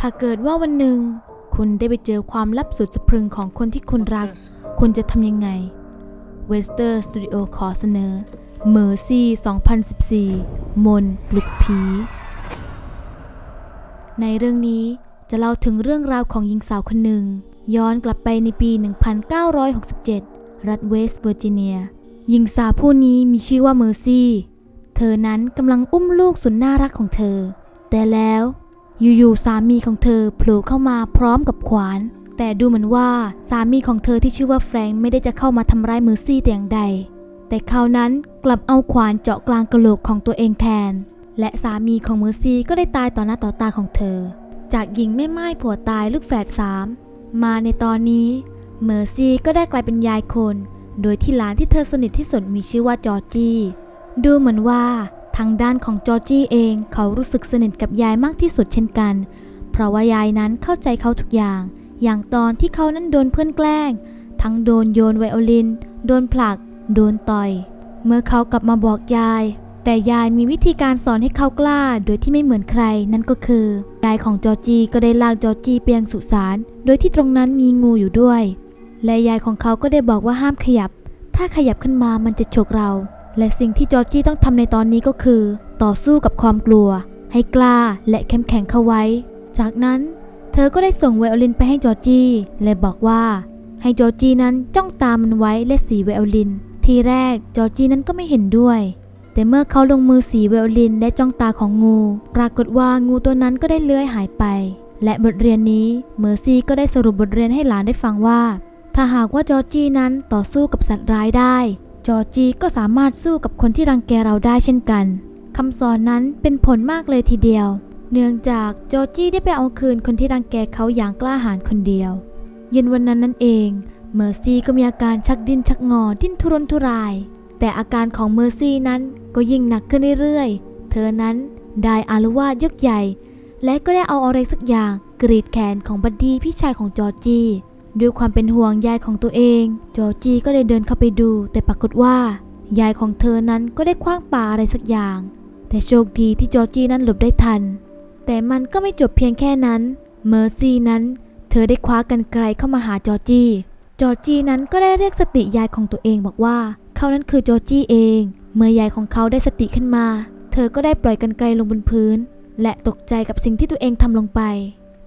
ถ้าเกิดว่าวันหนึ่ง คุณได้ไปเจอความลับสุดสะพรึงของคนที่คุณรัก คุณจะทำยังไงเวสเตอร์สตูดิโอขอเสนอเมอร์ซี่2014 มนต์ปลุกผี ในเรื่องนี้จะเล่าถึงเรื่องราวของหญิงสาวคนหนึ่ง ย้อนกลับไปในปี 1967 รัฐเวสต์เวอร์จิเนีย หญิงสาวผู้นี้มีชื่อว่าเมอร์ซี่ เธอนั้นกำลังอุ้มลูกสุดน่ารักของเธอ แต่แล้ว อยู่ๆสามีของเธอโผล่เข้ามาพร้อมกับขวาน แต่ดูเหมือนว่าสามีของเธอที่ชื่อว่าแฟรงค์ไม่ได้จะเข้ามาทำร้ายเมอร์ซี่แต่อย่างใด แต่เขาวนั้นกลับเอาขวานเจาะกลางกระโหลกของตัวเองแทน และสามีของเมอร์ซี่ก็ได้ตายต่อหน้าต่อตาของเธอ จากหญิงแม่ไม้ผัวตายลูกแฝดสามมาในตอนนี้เมอร์ซี่ก็ได้กลายเป็นยายคน โดยที่หลานที่เธอสนิทที่สุดมีชื่อว่าจอร์จี้ดูเหมือนว่า ทางด้านของจอร์จี้เองเขารู้สึกสนิทกับยายมากที่สุดเช่นกัน เพราะว่ายายนั้นเข้าใจเขาทุกอย่าง อย่างตอนที่เขานั้นโดนเพื่อนแกล้ง ทั้งโดนโยนไวโอลิน โดนผลัก โดนต่อย เมื่อเขากลับมาบอกยาย แต่ยายมีวิธีการสอนให้เขากล้า โดยที่ไม่เหมือนใครนั่นก็คือยายของจอร์จีก็ได้ลากจอร์จีไปยังสุสานโดยที่ตรงนั้นมีงูอยู่ด้วย และยายของเขาก็ได้บอกว่าห้ามขยับ ถ้าขยับขึ้นมามันจะฉกเรา และสิ่งที่จอร์จี้ต้องทำในตอนนี้ก็คือ ต่อสู้กับความกลัว ให้กล้าและเข้มแข็งเข้าไว้ จากนั้นเธอก็ได้ส่งไวโอลินไปให้จอร์จี้และบอกว่า ให้จอร์จี้นั้นจ้องตามมันไว้และสีไวโอลิน ทีแรกจอร์จี้นั้นก็ไม่เห็นด้วย แต่เมื่อเขาลงมือสีไวโอลินและจ้องตาของงู ปรากฏว่างูตัวนั้นก็ได้เลื้อยหายไป และบทเรียนนี้เมอร์ซี่ก็ได้สรุปบทเรียนให้หลานได้ฟังว่า ถ้าหากว่าจอร์จี้นั้นต่อสู้กับสัตว์ร้ายได้ จอร์จีก็สามารถสู้กับคนที่รังแกเราได้เช่นกันคำสอนนั้นเป็นผลมากเลยทีเดียว เนื่องจากจอร์จี้ได้ไปเอาคืนคนที่รังแกเขาอย่างกล้าหาญคนเดียว เย็นวันนั้นนั่นเอง เมอร์ซี่ก็มีอาการชักดิ้นชักงอดิ้นทุรนทุราย แต่อาการของเมอร์ซี่นั้นก็ยิ่งหนักขึ้นเรื่อยๆ เธอนั้นได้อารวาสยกใหญ่ และก็ได้เอาอะไรสักอย่างกรีดแขนของบัดดี้พี่ชายของจอร์จี้ ด้วยความเป็นห่วงยายของตัวเอง จอจีก็เลยเดินเข้าไปดู แต่ปรากฏว่ายายของเธอนั้นก็ได้คว้างปาอะไรสักอย่าง แต่โชคดีที่จอจีนั้นหลบได้ทัน แต่มันก็ไม่จบเพียงแค่นั้น เมอร์ซี่นั้น เธอได้คว้ากันไกลเข้ามาหาจอจีจอจีนั้นก็ได้เรียกสติยายของตัวเองบอกว่า เขานั้นคือจอจีเอง เมื่อยายของเขาได้สติขึ้นมา เธอก็ได้ปล่อยกันไกลลงบนพื้น และตกใจกับสิ่งที่ตัวเองทำลงไป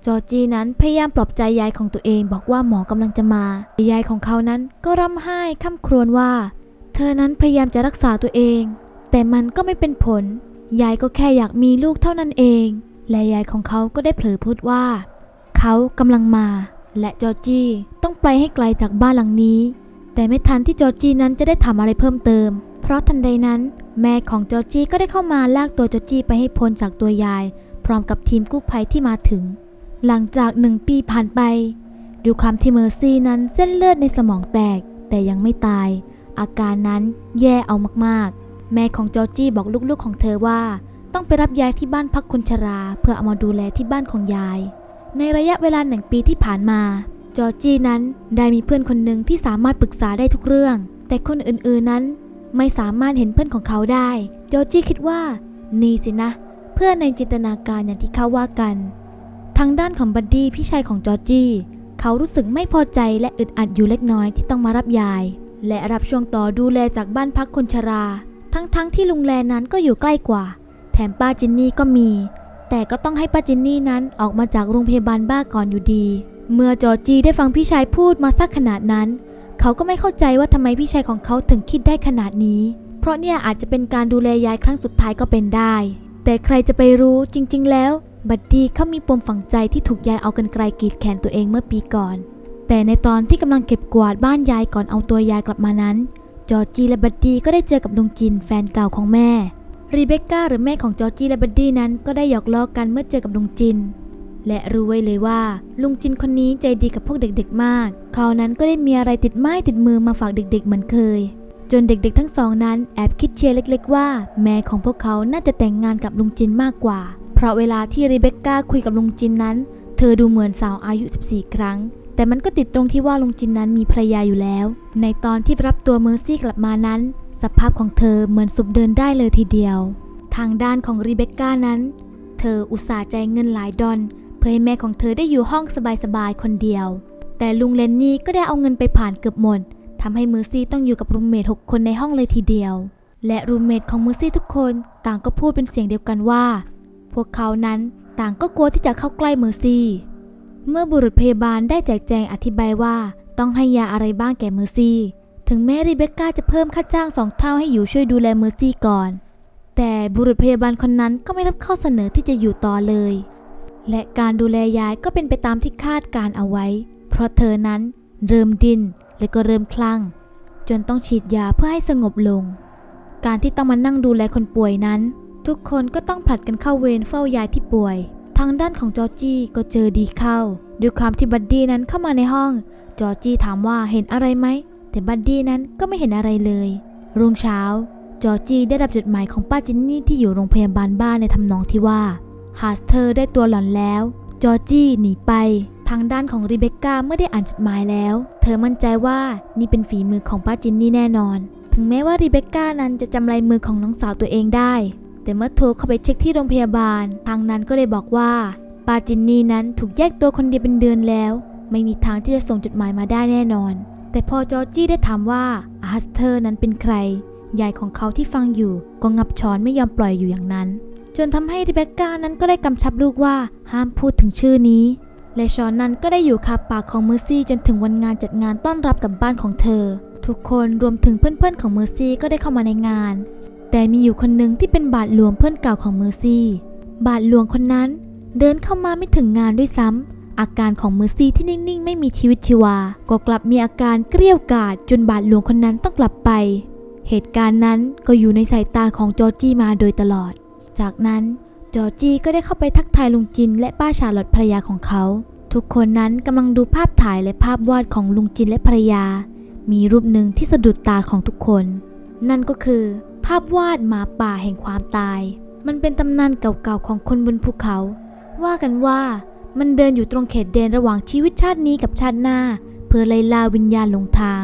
จอร์จีนั้นพยายามปลอบใจยายของตัวเองบอกว่าหมอกำลังจะมา ยายของเขานั้นก็ร่ำไห้ค่ำครวญว่า เธอนั้นพยายามจะรักษาตัวเอง แต่มันก็ไม่เป็นผล ยายก็แค่อยากมีลูกเท่านั้นเอง และยายของเขาก็ได้เผลอพูดว่า เขากำลังมา และจอร์จีต้องไปให้ไกลจากบ้านหลังนี้ แต่ไม่ทันที่จอร์จีนั้นจะได้ทำอะไรเพิ่มเติม เพราะทันใดนั้น แม่ของจอร์จีก็ได้เข้ามาลากตัวจอร์จีไปให้พ้นจากตัวยาย พร้อมกับทีมกู้ภัยที่มาถึง หลังจากหนึ่งปีผ่านไปด้วยความที่เมอร์ซี่นั้นเส้นเลือดในสมองแตกแต่ยังไม่ตาย อาการนั้นแย่เอามากๆ แม่ของจอร์จี้บอกลูกๆของเธอว่า ต้องไปรับยายที่บ้านพักคนชรา เพื่อเอามาดูแลที่บ้านของยาย ในระยะเวลาหนึ่งปีที่ผ่านมา จอร์จี้นั้นได้มีเพื่อนคนหนึ่งที่สามารถปรึกษาได้ทุกเรื่อง แต่คนอื่นๆนั้นไม่สามารถเห็นเพื่อนของเขาได้ จอร์จี้คิดว่า นี่สินะ เพื่อนในจินตนาการอย่างที่เขาว่ากัน ทางด้านของบัดดี้พี่ชายของจอร์จี้เขารู้สึกไม่พอใจและอึดอัดอยู่เล็กน้อยที่ต้องมารับยาย และรับช่วงต่อดูแลจากบ้านพักคนชรา ทั้งๆทที่ลุงแลนั้นก็อยู่ใกล้กว่า แถมป้าจินนี่ก็มี แต่ก็ต้องให้ป้าจินนี่นั้นออกมาจากโรงพยาบาลบ้าก่อนอยู่ดี เมื่อจอร์จี้ได้ฟังพี่ชายพูดมาสักขนาดนั้น เขาก็ไม่เข้าใจว่าทำไมพี่ชายของเขาถึงคิดได้ขนาดนี้ เพราะเนี่ยอาจจะเป็นการดูแลยายครั้งสุดท้ายก็เป็นได้ แต่ใครจะไปรู้จริง ๆ แล้ว บัดดี้เขามีปมฝังใจที่ถูกยายเอากันไกลกรีดแขนตัวเองเมื่อปีก่อน แต่ในตอนที่กำลังเก็บกวาดบ้านยายก่อนเอาตัวยายกลับมานั้น จอร์จีและบัดดี้ก็ได้เจอกับลุงจินแฟนเก่าของแม่ รีเบคก้าหรือแม่ของจอร์จีและบัดดี้นั้นก็ได้หยอกล้อกันเมื่อเจอกับลุงจิน และรู้ไว้เลยว่า ลุงจินคนนี้ใจดีกับพวกเด็กๆมาก เขานั้นก็ได้มีอะไรติดไม้ติดมือมาฝากเด็กๆเหมือนเคย จนเด็กๆทั้งสองนั้นแอบคิดเชียร์เล็ก ๆ ว่า แม่ของพวกเขาน่าจะแต่งงานกับลุงจินมากกว่า ราะเวลาที่รีเบคก้าคุยกับลุงจินนั้น เธอดูเหมือนสาวอายุ 14 ครั้ง แต่มันก็ติดตรงที่ว่าลุงจินนั้นมีภรรยาอยู่แล้ว ในตอนที่รับตัวเมอร์ซี่กลับมานั้น สภาพของเธอเหมือนสุบเดินได้เลยทีเดียว ทางด้านของรีเบคก้านั้น เธออุตส่าห์ใจายเงินหลายดอลเพื่อให้แม่ของเธอได้อยู่ห้องสบายๆคนเดียว แต่ลุงเลนนี่ก็ได้เอาเงินไปผ่านเกือบหมดทำให้เมอร์ซี่ต้องอยู่กับรูมเมทหกคนในห้องเลยทีเดียว และรูมเมทของเมอร์ซี่ทุกคนต่างก็พูดเป็นเสียงเดียวกันว่า พวกเขานั้นต่างก็กลัวที่จะเข้าใกล้เมอร์ซี่ เมื่อบุรุษพยาบาลได้แจกแจงอธิบายว่าต้องให้ยาอะไรบ้างแก่เมอร์ซี่ ถึงแม้รีเบคก้าจะเพิ่มค่าจ้างสองเท่าให้อยู่ช่วยดูแลเมอร์ซี่ก่อน แต่บุรุษพยาบาลคนนั้นก็ไม่รับข้อเสนอที่จะอยู่ต่อเลย และการดูแลยายก็เป็นไปตามที่คาดการเอาไว้ เพราะเธอนั้นเริ่มดินและก็เริ่มคลั่ง จนต้องฉีดยาเพื่อให้สงบลง การที่ต้องมานั่งดูแลคนป่วยนั้น ทุกคนก็ต้องผลัดกันเข้าเวรเฝ้ายายที่ป่วย ทางด้านของจอร์จี้ก็เจอดีเข้า ด้วยความที่บัดดี้นั้นเข้ามาในห้อง จอร์จี้ถามว่าเห็นอะไรไหม แต่บัดดี้นั้นก็ไม่เห็นอะไรเลย รุ่งเช้า จอร์จี้ได้รับจดหมายของป้าจินนี่ที่อยู่โรงพยาบาลบ้านในทำนองที่ว่าฮาสเธอร์ได้ตัวหล่อนแล้ว จอร์จี้หนีไปทางด้านของรีเบคก้าเมื่อได้อ่านจดหมายแล้ว เธอมั่นใจว่านี่เป็นฝีมือของป้าจินนี่แน่นอน ถึงแม้ว่ารีเบคก้านั้นจะจำลายมือของน้องสาวตัวเองได้ แต่เมื่อโทรเข้าไปเช็คที่โรงพยาบาล ทางนั้นก็ได้บอกว่าปาจินนี่นั้นถูกแยกตัวคนเดียวเป็นเดือนแล้ว ไม่มีทางที่จะส่งจดหมายมาได้แน่นอน แต่พอจอร์จี้ได้ถามว่าอาสเธอร์นั้นเป็นใครยายของเขาที่ฟังอยู่ก็งับช้อนไม่ยอมปล่อยอยู่อย่างนั้น จนทำให้ริเบคก้านั้นก็ได้กำชับลูกว่าห้ามพูดถึงชื่อนี้ และช้อนนั้นก็ได้อยู่คาปากของเมอร์ซี่จนถึงวันงานจัดงานต้อนรับกับบ้านของเธอ ทุกคนรวมถึงเพื่อนๆของเมอร์ซี่ก็ได้เข้ามาในงาน แต่มีอยู่คนหนึ่งที่เป็นบาทหลวงเพื่อนเก่าของเมอร์ซี่ บาทหลวงคนนั้นเดินเข้ามาไม่ถึงงานด้วยซ้ำ อาการของเมอร์ซี่ที่นิ่งๆ ไม่มีชีวิตชีวา ก็กลับมีอาการเกรี้ยวกาดจนบาทหลวงคนนั้นต้องกลับไป เหตุการณ์นั้นก็อยู่ในสายตาของจอร์จี้มาโดยตลอด จากนั้นจอร์จี้ก็ได้เข้าไปทักทายลุงจินและป้าชาลอตภรรยาของเขา ทุกคนนั้นกำลังดูภาพถ่ายและภาพวาดของลุงจินและภรรยา มีรูปหนึ่งที่สะดุดตาของทุกคน นั่นก็คือ ภาพวาดหมาป่าแห่งความตาย มันเป็นตำนานเก่าๆของคนบนภูเขา ว่ากันว่ามันเดินอยู่ตรงเขตแดนระหว่างชีวิตชาตินี้กับชาติหน้า เพื่อไล่ล่าวิญญาณหลงทาง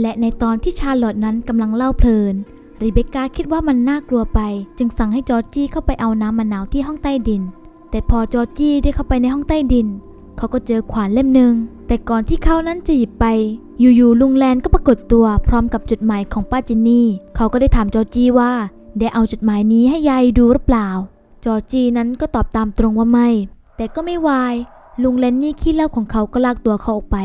และในตอนที่ชาร์ลอตนั้นกำลังเล่าเพลินรีเบคก้าคิดว่ามันน่ากลัวไป จึงสั่งให้จอร์จี้เข้าไปเอาน้ำมะนาวที่ห้องใต้ดิน แต่พอจอร์จี้ได้เข้าไปในห้องใต้ดิน เขาก็เจอขวานเล่มหนึ่งแต่ก่อนที่เขานั้นจะหยิบไป อยู่ๆลุงแลนก็ปรากฏตัวพร้อมกับจดหมายของป้าจินนี่ เขาก็ได้ถามจอร์จี้ว่าได้เอาจดหมายนี้ให้ยายดูหรือเปล่า จอร์จี้นั้นก็ตอบตามตรงว่าไม่ แต่ก็ไม่วาย ลุงแลนนี่ขี้เล้าของเขาก็ลากตัวเขาออกไป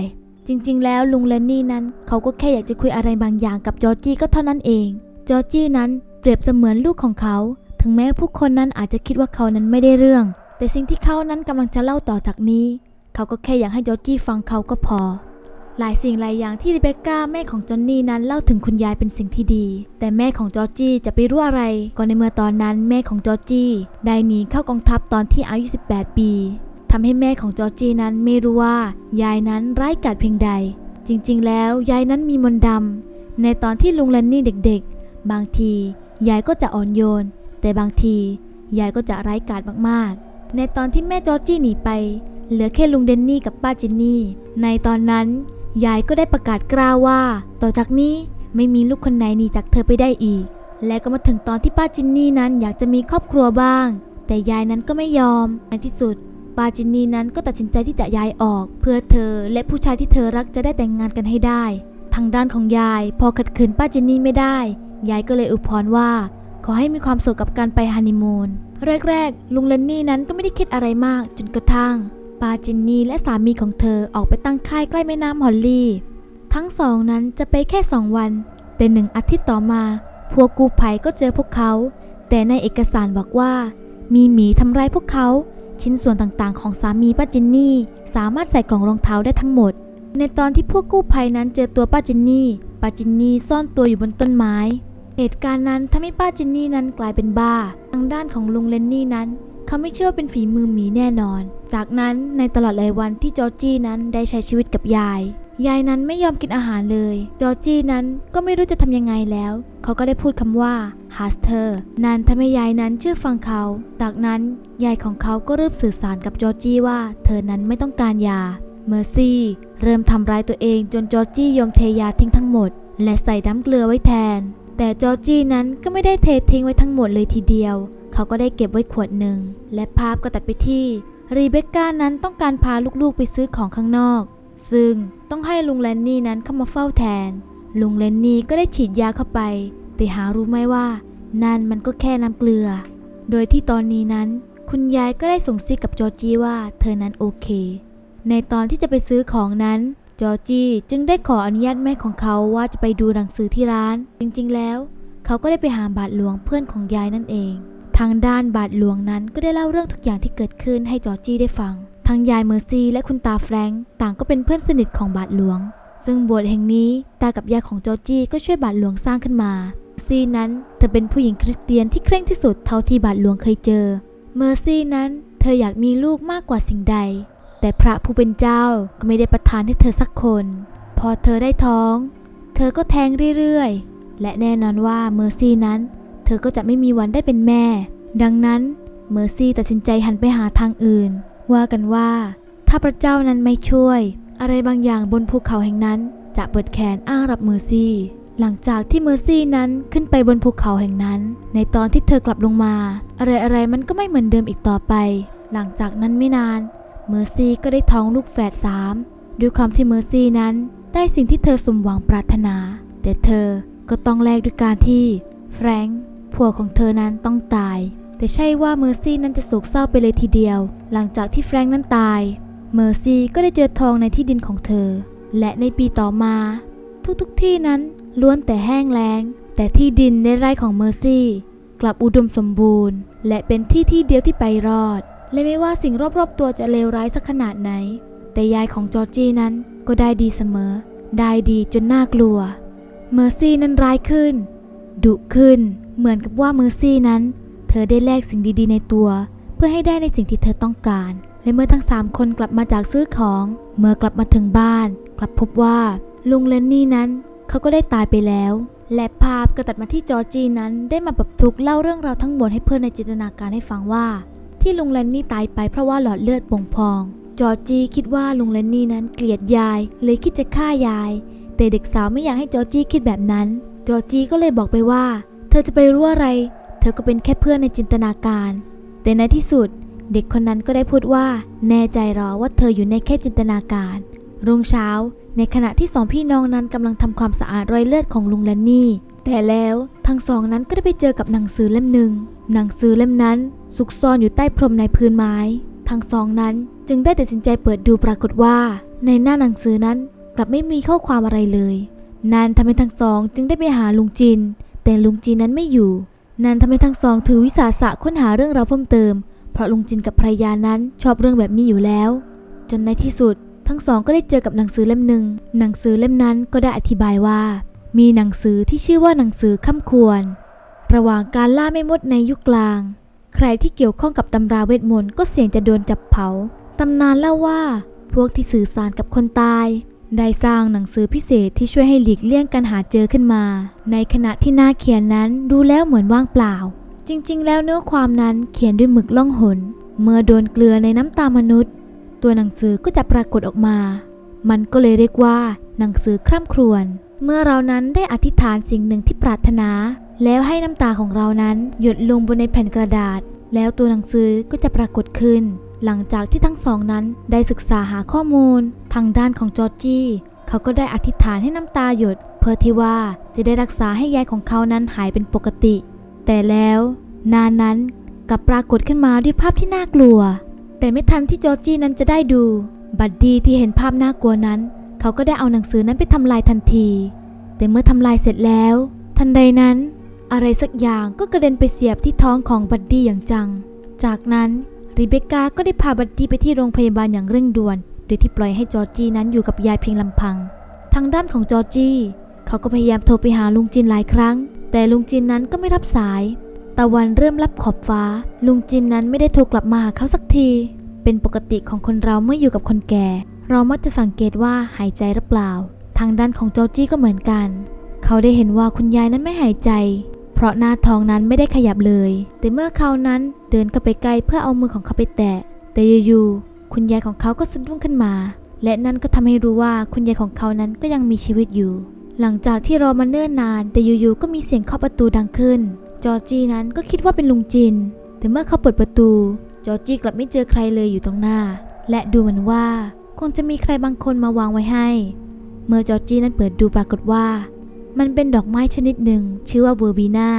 จริงๆ แล้วลุงแลนนี่นั้น เขาก็แค่อยากจะคุยอะไรบางอย่างกับจอร์จี้ก็เท่านั้นเอง จอร์จี้นั้นเปรียบเสมือนลูกของเขา ถึงแม้ผู้คนนั้นอาจจะคิดว่าเขานั้นไม่ได้เรื่อง แต่สิ่งที่เขานั้นกำลังจะเล่าต่อจากนี้ เขาก็แค่อยากให้จอร์จี้ฟังเขาก็พอ หลายสิ่งหลายอย่างที่ริเบคก้าแม่ของจอนนี่นั้นเล่าถึงคุณยายเป็นสิ่งที่ดี แต่แม่ของจอร์จี้จะไปรู้อะไร ก็ในเมื่อตอนนั้นแม่ของจอร์จี้ได้หนีเข้ากองทัพตอนที่อายุ 18 ปีทำให้แม่ของจอร์จี้นั้นไม่รู้ว่ายายนั้นร้ายกาจเพียงใด จริงๆ แล้วยายนั้นมีมนต์ดำในตอนที่ลุงแลนนี่เด็กๆ บางทียายก็จะอ่อนโยน แต่บางทียายก็จะร้ายกาจมากๆ ในตอนที่แม่จอร์จี้หนีไป เหลือแค่ลุงเดนนี่กับป้าจินนี่ ในตอนนั้น ยายก็ได้ประกาศกล้าวว่า ต่อจากนี้ไม่มีลูกคนไหนหนีจากเธอไปได้อีก และก็มาถึงตอนที่ป้าจินนี่นั้นอยากจะมีครอบครัวบ้าง แต่ยายนั้นก็ไม่ยอมในที่สุดป้าจินนี่นั้นก็ตัดสินใจที่จะย้ายออก เพื่อเธอและผู้ชายที่เธอรักจะได้แต่งงานกันให้ได้ ทางด้านของยาย พอขัดขืนป้าจินนี่ไม่ได้ ยายก็เลยอุปพรว่า ขอให้มีความสุขกับการไปฮันนีมูนแรกๆลุงเลนนี่นั้นก็ไม่ได้คิดอะไรมากจนกระทั่ง ปาจินนี่และสามีของเธอออกไปตั้งค่ายใกล้แม่น้ำฮอลลี่ ทั้งสองนั้นจะไปแค่สองวัน แต่หนึ่งอาทิตย์ต่อมา พวกกูภัยก็เจอพวกเขา แต่ในเอกสารบอกว่า มีหมีทำร้ายพวกเขา ชิ้นส่วนต่างๆ ของสามีป้าจินนี่สามารถใส่กล่องรองเท้าได้ทั้งหมด ในตอนที่พวกกู้ภัยนั้นเจอตัวป้าจินนี่ป้าจินนี่ซ่อนตัวอยู่บนต้นไม้ เหตุการณ์นั้นทำให้ป้าจินนี่นั้นกลายเป็นบ้า ทางด้านของลุงเลนนี่นั้น เขาไม่เชื่อเป็นฝีมือหมีแน่นอน จากนั้นในตลอดหลายวันที่จอร์จี้นั้นได้ใช้ชีวิตกับยาย ยายนั้นไม่ยอมกินอาหารเลย จอร์จี้นั้นก็ไม่รู้จะทำยังไงแล้ว เขาก็ได้พูดคำว่าฮัสเธอร์นั่นทำให้ยายนั้นเชื่อฟังเขา จากนั้นยายของเขาก็เริ่มสื่อสารกับจอร์จี้ว่า เธอนั้นไม่ต้องการยา เมอร์ซี่เริ่มทำร้ายตัวเองจนจอร์จี้ยอมเทยาทิ้งทั้งหมด และใส่น้ำเกลือไว้แทน แต่จอร์จี้นั้นก็ไม่ได้เททิ้งไว้ทั้งหมดเลยทีเดียว เขาก็ได้เก็บไว้ขวดหนึ่ง และภาพก็ตัดไปที่รีเบคก้านั้นต้องการพาลูกๆไปซื้อของข้างนอก ซึ่งต้องให้ลุงแลนนี่นั้นเข้ามาเฝ้าแทน ลุงแลนนี่ก็ได้ฉีดยาเข้าไป แต่หารู้ไหมว่า นั่นมันก็แค่น้ำเกลือ โดยที่ตอนนี้นั้น คุณยายก็ได้ส่งซิกกับจอร์จีว่าเธอนั้นโอเค ในตอนที่จะไปซื้อของนั้น จอร์จีจึงได้ขออนุญาตแม่ของเขาว่าจะไปดูหนังสือที่ร้าน จริงๆ แล้ว เขาก็ได้ไปหาบาทหลวงเพื่อนของยายนั่นเอง ทางด้านบาทหลวงนั้นก็ได้เล่าเรื่องทุกอย่างที่เกิดขึ้นให้จอร์จี้ได้ฟัง ทั้งยายเมอร์ซีและคุณตาแฟรงก์ต่างก็เป็นเพื่อนสนิทของบาทหลวง ซึ่งโบสถ์แห่งนี้ตากับยายของจอร์จี้ก็ช่วยบาทหลวงสร้างขึ้นมา ซีนั้นเธอเป็นผู้หญิงคริสเตียนที่เคร่งที่สุดเท่าที่บาทหลวงเคยเจอ เมอร์ซีนั้นเธออยากมีลูกมากกว่าสิ่งใด แต่พระผู้เป็นเจ้าก็ไม่ได้ประทานให้เธอสักคน พอเธอได้ท้อง เธอก็แท้งเรื่อยๆ และแน่นอนว่าเมอร์ซี่นั้น เธอก็จะไม่มีวันได้เป็นแม่ ดังนั้นเมอร์ซี่ตัดสินใจหันไปหาทางอื่น ว่ากันว่า ถ้าพระเจ้านั้นไม่ช่วย อะไรบางอย่างบนภูเขาแห่งนั้น จะเปิดแขนอ้างรับเมอร์ซี่ หลังจากที่เมอร์ซี่นั้นขึ้นไปบนภูเขาแห่งนั้น ในตอนที่เธอกลับลงมา อะไรๆมันก็ไม่เหมือนเดิมอีกต่อไป หลังจากนั้นไม่นาน เมอร์ซี่ก็ได้ท้องลูกแฝดสามด้วยความที่เมอร์ซี่นั้นได้สิ่งที่เธอสมหวังปรารถนา แต่เธอก็ต้องแลกด้วยการที่แฟรงค์ผัวของเธอนั้นต้องตาย แต่ใช่ว่าเมอร์ซี่นั้นจะโศกเศร้าไปเลยทีเดียว หลังจากที่แฟรงค์นั้นตาย เมอร์ซี่ก็ได้เจอทองในที่ดินของเธอ และในปีต่อมา ทุกๆทที่นั้นล้วนแต่แห้งแล้ง แต่ที่ดินในไร่ของเมอร์ซี่ กลับอุดมสมบูรณ์ และเป็นที่ที่เดียวที่ไปรอด และไม่ว่าสิ่งรอบๆตัวจะเลวร้ายสักขนาดไหน แต่ยายของจอร์จี้นั้นก็ได้ดีเสมอ ได้ดีจนน่ากลัว เมอร์ซี่นั้นร้ายขึ้น ดุขึ้น เหมือนกับว่าเมอร์ซี่นั้น เธอได้แลกสิ่งดีๆในตัว เพื่อให้ได้ในสิ่งที่เธอต้องการ และเมื่อทั้งสามคนกลับมาจากซื้อของ เมื่อกลับมาถึงบ้าน กลับพบว่า ลุงเลนนี่นั้น เขาก็ได้ตายไปแล้ว และภาพก็ตัดมาที่จอร์จีนั้นได้มาปรับทุกข์เล่าเรื่องราวทั้งหมดให้เพื่อนในจินตนาการให้ฟังว่า ที่ลุงเลนนี่ตายไปเพราะว่าหลอดเลือดป่งพอง จอร์จีคิดว่าลุงเลนนี่นั้นเกลียดยาย เลยคิดจะฆ่ายาย แต่เด็กสาวไม่อยากให้จอร์จี้คิดแบบนั้น จอร์จี้ก็เลยบอกไปว่า เธอจะไปรู้อะไร เธอก็เป็นแค่เพื่อนในจินตนาการ แต่ในที่สุด เด็กคนนั้นก็ได้พูดว่า แน่ใจหรอว่าเธออยู่ในแค่จินตนาการ รุ่งเช้า ในขณะที่สองพี่น้องนั้นกำลังทำความสะอาดรอยเลือดของลุงแลนนี่ แต่แล้วทั้งสองนั้นก็ได้ไปเจอกับหนังสือเล่มหนึ่ง หนังสือเล่มนั้นซุกซ่อนอยู่ใต้พรมในพื้นไม้ ทั้งสองนั้นจึงได้ตัดสินใจเปิดดูปรากฏว่า ในหน้าหนังสือนั้นกลับไม่มีข้อความอะไรเลยนันทำให้ทั้งสองจึงได้ไปหาลุงจิน แต่ลุงจินนั้นไม่อยู่นันทำให้ทั้งสองถือวิสาสะค้นหาเรื่องราวเพิ่มเติม เพราะลุงจินกับภรรยานั้นชอบเรื่องแบบนี้อยู่แล้ว จนในที่สุด ทั้งสองก็ได้เจอกับหนังสือเล่มหนึ่ง หนังสือเล่มนั้นก็ได้อธิบายว่า มีหนังสือที่ชื่อว่าหนังสือข้ามควร ระหว่างการล่าแม่มดในยุคกลาง ใครที่เกี่ยวข้องกับตำราเวทมนต์ก็เสี่ยงจะโดนจับเผา ตำนานเล่าว่า พวกที่สื่อสารกับคนตาย ได้สร้างหนังสือพิเศษที่ช่วยให้หลีกเลี่ยงการหาเจอขึ้นมา ในขณะที่หน้าเขียนนั้นดูแล้วเหมือนว่างเปล่า จริง ๆ แล้วเนื้อความนั้นเขียนด้วยหมึกล่องหน เมื่อโดนเกลือในน้ำตามนุษย์ ตัวหนังสือก็จะปรากฏออกมา มันก็เลยเรียกว่า หนังสือคร่ำครวญ เมื่อเรานั้นได้อธิษฐานสิ่งหนึ่งที่ปรารถนา แล้วให้น้ำตาของเรานั้นหยดลงบนในแผ่นกระดาษ แล้วตัวหนังสือก็จะปรากฏขึ้น หลังจากที่ทั้งสองนั้นได้ศึกษาหาข้อมูล ทางด้านของจอร์จี้เขาก็ได้อธิษฐานให้น้ำตาหยด เพื่อที่ว่าจะได้รักษาให้ยายของเขานั้นหายเป็นปกติ แต่แล้ว นานนั้นกลับปรากฏขึ้นมาด้วยภาพที่น่ากลัว แต่ไม่ทันที่จอร์จี้นั้นจะได้ดู บัดดี้ที่เห็นภาพน่ากลัวนั้น เขาก็ได้เอาหนังสือนั้นไปทำลายทันที แต่เมื่อทำลายเสร็จแล้ว ทันใดนั้น อะไรสักอย่างก็กระเด็นไปเสียบที่ท้องของบัดดี้อย่างจัง จากนั้นรีเบคก้าก็ได้พาบัดดี้ไปที่โรงพยาบาลอย่างเร่งด่วน โดยที่ปล่อยให้จอร์จี้นั้นอยู่กับยายเพียงลำพัง ทางด้านของจอร์จี้เขาก็พยายามโทรไปหาลุงจินหลายครั้ง แต่ลุงจินนั้นก็ไม่รับสาย ตะวันเริ่มลับขอบฟ้า ลุงจินนั้นไม่ได้โทรกลับมาหาเขาสักที เป็นปกติของคนเราเมื่ออยู่กับคนแก่ เรามักจะสังเกตว่าหายใจหรือเปล่า ทางด้านของจอจี้ก็เหมือนกัน เขาได้เห็นว่าคุณยายนั้นไม่หายใจ เพราะหน้าท้องนั้นไม่ได้ขยับเลย แต่เมื่อเขานั้นเดินเข้าไปใกล้เพื่อเอามือของเขาไปแตะ แต่อยู่ๆคุณยายของเขาก็สะดุ้งขึ้นมา และนั่นก็ทำให้รู้ว่าคุณยายของเขานั้นก็ยังมีชีวิตอยู่ หลังจากที่รอมาเนิ่นนาน แต่อยู่ๆก็มีเสียงเคาะประตูดังขึ้น จอร์จี้นั้นก็คิดว่าเป็นลุงจิน แต่เมื่อเขาเปิดประตู จอร์จี้กลับไม่เจอใครเลยอยู่ตรงหน้า และดูเหมือนว่าคงจะมีใครบางคนมาวางไว้ให้ เมื่อจอร์จี้นั้นเปิดดูปรากฏว่า มันเป็นดอกไม้ชนิดหนึ่ง ชื่อว่าเวอร์บีนา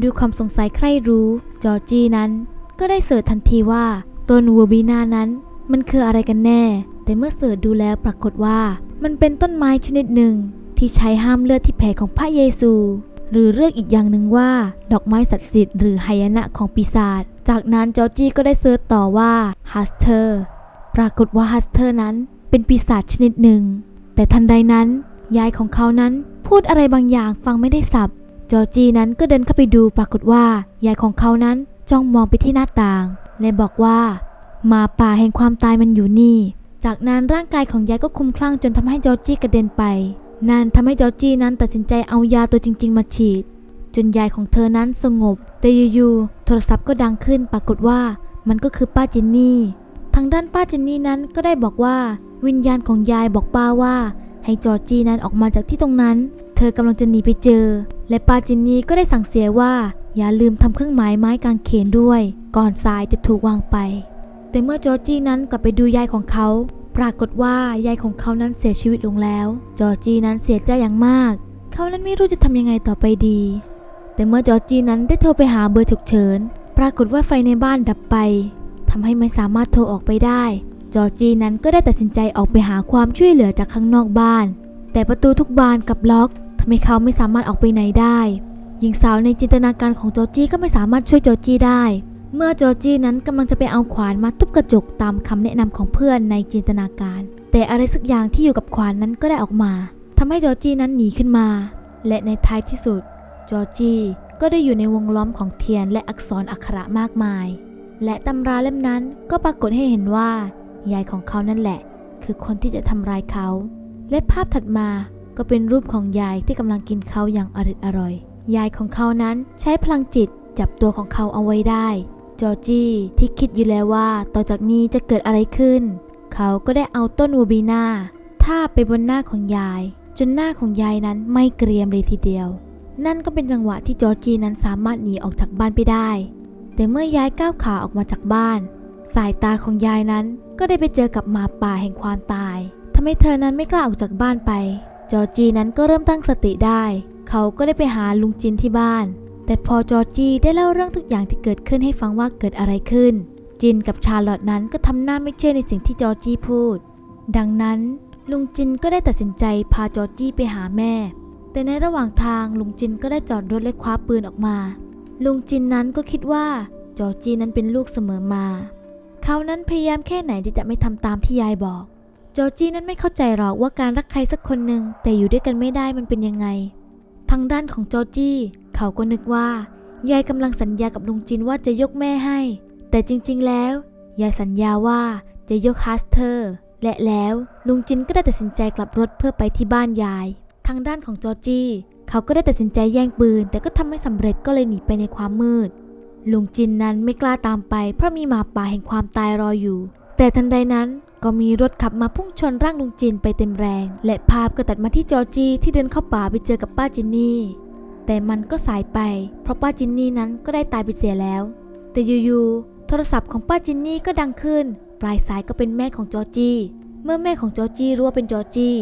ด้วยความสงสัยใคร่รู้ จอร์จี้นั้น ก็ได้เสิร์ชทันทีว่าต้นเวอร์บีนานั้น มันคืออะไรกันแน่ แต่เมื่อเสิร์ชดูแล้วปรากฏว่า มันเป็นต้นไม้ชนิดหนึ่งที่ใช้ห้ามเลือดที่แผลของพระเยซู หรือเรียกอีกอย่างหนึ่งว่า ดอกไม้ศักดิ์สิทธิ์หรือหายนะของปีศาจ จากนั้นจอร์จี้ก็ได้เสิร์ชต่อว่าฮัสเทอร์ ปรากฏว่าฮัสเทอร์นั้นเป็นปีศาจชนิดหนึ่ง แต่ทันใดนั้น ยายของเขานั้นพูดอะไรบางอย่างฟังไม่ได้สับ จอร์จี้นั้นก็เดินเข้าไปดูปรากฏว่ายายของเขานั้นจ้องมองไปที่หน้าต่างและบอกว่ามาป่าแห่งความตายมันอยู่นี่ จากนั้นร่างกายของยายก็คลุมคลั่งจนทำให้จอร์จี้กระเด็นไป นั่นทำให้จอร์จี้นั้นตัดสินใจเอายาตัวจริง ๆ มาฉีด จนยายของเธอนั้นสงบ แต่อยู่ๆโทรศัพท์ก็ดังขึ้นปรากฏว่ามันก็คือป้าจินนี่ ทางด้านป้าจินนี่นั้นก็ได้บอกว่า วิญญาณของยายบอกป้าว่า ให้จอร์จีนั้นออกมาจากที่ตรงนั้น เธอกำลังจะหนีไปเจอ และป้าจินนี่ก็ได้สั่งเสียว่า อย่าลืมทำเครื่องหมายไม้กางเขนด้วย ก่อนทรายจะถูกวางไป แต่เมื่อจอร์จีนั้นกลับไปดูยายของเขา ปรากฏว่ายายของเขานั้นเสียชีวิตลงแล้ว จอร์จีนั้นเสียใจอย่างมาก เขานั้นไม่รู้จะทำยังไงต่อไปดี แต่เมื่อจอร์จีนั้นได้โทรไปหาเบอร์ฉุกเฉิน ปรากฏว่าไฟในบ้านดับไปทำให้ไม่สามารถโทรออกไปได้ จอร์จีนั้นก็ได้ตัดสินใจออกไปหาความช่วยเหลือจากข้างนอกบ้าน แต่ประตูทุกบานกับล็อกทำให้เขาไม่สามารถออกไปไหนได้ หญิงสาวในจินตนาการของจอร์จีก็ไม่สามารถช่วยจอร์จีได้ เมื่อจอร์จีนั้นกำลังจะไปเอาขวานมาทุบกระจกตามคำแนะนำของเพื่อนในจินตนาการ แต่อะไรสักอย่างที่อยู่กับขวานนั้นก็ได้ออกมาทำให้จอร์จีนั้นหนีขึ้นมา และในท้ายที่สุด จอร์จีก็ได้อยู่ในวงล้อมของเทียนและอักษรอักขระมากมาย และตำราเล่มนั้นก็ปรากฏให้เห็นว่ายายของเขานั่นแหละ คือคนที่จะทำร้ายเขา และภาพถัดมาก็เป็นรูปของยายที่กำลังกินเขาอย่างอริดอร่อย ยายของเขานั้นใช้พลังจิตจับตัวของเขาเอาไว้ได้ จอร์จี้ที่คิดอยู่แล้วว่าต่อจากนี้จะเกิดอะไรขึ้น เขาก็ได้เอาต้นวูบีนาทาบไปบนหน้าของยาย จนหน้าของยายนั้นไม่เกรียมเลยทีเดียว นั่นก็เป็นจังหวะที่จอร์จีนั้นสามารถหนีออกจากบ้านไปได้ แต่เมื่อยายก้าวขาออกมาจากบ้าน สายตาของยายนั้นก็ได้ไปเจอกับหมาป่าแห่งความตายทำให้เธอนั้นไม่กล้าออกจากบ้านไป จอร์จีนั้นก็เริ่มตั้งสติได้ เขาก็ได้ไปหาลุงจินที่บ้าน แต่พอจอร์จีได้เล่าเรื่องทุกอย่างที่เกิดขึ้นให้ฟังว่าเกิดอะไรขึ้น จินกับชาร์ลอตนั้นก็ทำหน้าไม่เชื่อในสิ่งที่จอร์จีพูด ดังนั้นลุงจินก็ได้ตัดสินใจพาจอร์จี้ไปหาแม่ แต่ในระหว่างทางลุงจินก็ได้จอดรถและคว้าปืนออกมา ลุงจินนั้นก็คิดว่าจอร์จี้นั้นเป็นลูกเสมอมา เขานั้นพยายามแค่ไหนที่จะไม่ทำตามที่ยายบอก จอร์จี้นั้นไม่เข้าใจหรอกว่าการรักใครสักคนหนึ่งแต่อยู่ด้วยกันไม่ได้มันเป็นยังไง ทางด้านของจอร์จี้ เขาก็นึกว่ายายกำลังสัญญากับลุงจินว่าจะยกแม่ให้ แต่จริงๆ แล้วยายสัญญาว่าจะยกฮัสเธอร์และแล้วลุงจินก็ได้ตัดสินใจกลับรถเพื่อไปที่บ้านยาย ทางด้านของจอร์จี้เขาก็ได้ตัดสินใจแย่งปืน แต่ก็ทำไม่สำเร็จก็เลยหนีไปในความมืด ลุงจินนั้นไม่กล้าตามไป เพราะมีหมาป่าแห่งความตายรออยู่ แต่ทันใดนั้นก็มีรถขับมาพุ่งชนร่างลุงจินไปเต็มแรง และภาพก็ตัดมาที่จอร์จี้ที่เดินเข้าป่าไปเจอกับป้าจินนี่ แต่มันก็สายไป เพราะป้าจินนี่นั้นก็ได้ตายไปเสียแล้ว แต่อยู่ๆ โทรศัพท์ของป้าจินนี่ก็ดังขึ้น ปลายสายก็เป็นแม่ของจอร์จี้ เมื่อแม่ของจอร์จี้รู้ว่าเป็นจอร์จี้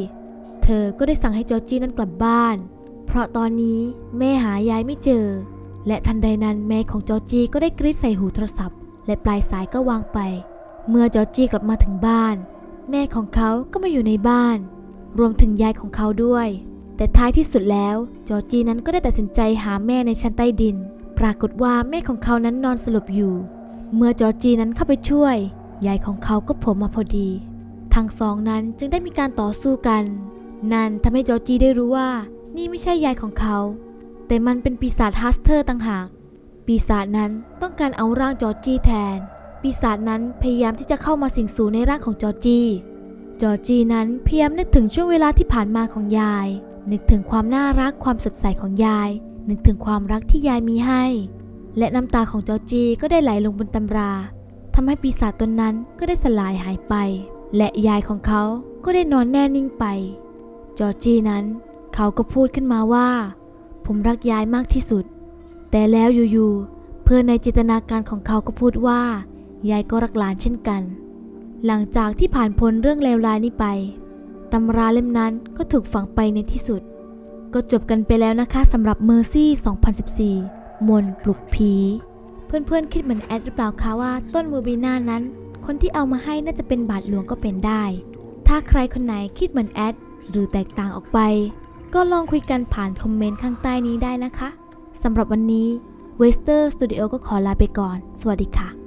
เธอก็ได้สั่งให้จอร์จี้นั้นกลับบ้าน เพราะตอนนี้แม่หายายไม่เจอ และทันใดนั้นแม่ของจอร์จี้ก็ได้กรีดใส่หูโทรศัพท์ และปลายสายก็วางไป เมื่อจอร์จี้กลับมาถึงบ้าน แม่ของเขาก็มาอยู่ในบ้าน รวมถึงยายของเขาด้วย แต่ท้ายที่สุดแล้วจอร์จีนั้นก็ได้ตัดสินใจหาแม่ในชั้นใต้ดิน ปรากฏว่าแม่ของเขานั้นนอนสลบอยู่ เมื่อจอร์จีนั้นเข้าไปช่วย ยายของเขาก็โผล่มาพอดี ทั้งสองนั้นจึงได้มีการต่อสู้กัน นั่นทำให้จอร์จีได้รู้ว่า นี่ไม่ใช่ยายของเขา แต่มันเป็นปีศาจฮัสเตอร์ต่างหาก ปีศาจนั้นต้องการเอาร่างจอร์จีแทน ปีศาจนั้นพยายามที่จะเข้ามาสิงสู่ในร่างของจอร์จี จอร์จีนั้นพยายามนึกถึงช่วงเวลาที่ผ่านมาของยาย นึกถึงความน่ารักความสดใสของยาย นึกถึงความรักที่ยายมีให้ และน้ำตาของจอจีก็ได้ไหลลงบนตำราทำให้ปีศาจตนนั้นก็ได้สลายหายไป และยายของเขาก็ได้นอนแน่นิ่งไป จอจีนั้นเขาก็พูดขึ้นมาว่า ผมรักยายมากที่สุด แต่แล้วอยู่ๆเพื่อนในจินตนาการของเขาก็พูดว่า ยายก็รักหลานเช่นกัน หลังจากที่ผ่านพ้นเรื่องเลวร้ายนี้ไป ตำราเล่มนั้นก็ถูกฝังไปในที่สุด ก็จบกันไปแล้วนะคะสำหรับ Mercy 2014 มนต์ปลุกผี เพื่อนๆคิดเหมือนแอดหรือเปล่าคะว่าต้นเวอบีนานั้น คนที่เอามาให้น่าจะเป็นบาทหลวงก็เป็นได้ ถ้าใครคนไหนคิดเหมือนแอดหรือแตกต่างออกไป ก็ลองคุยกันผ่านคอมเมนต์ข้างใต้นี้ได้นะคะสำหรับวันนี้ w e s t e r Studio ก็ขอลาไปก่อน สวัสดีค่ะ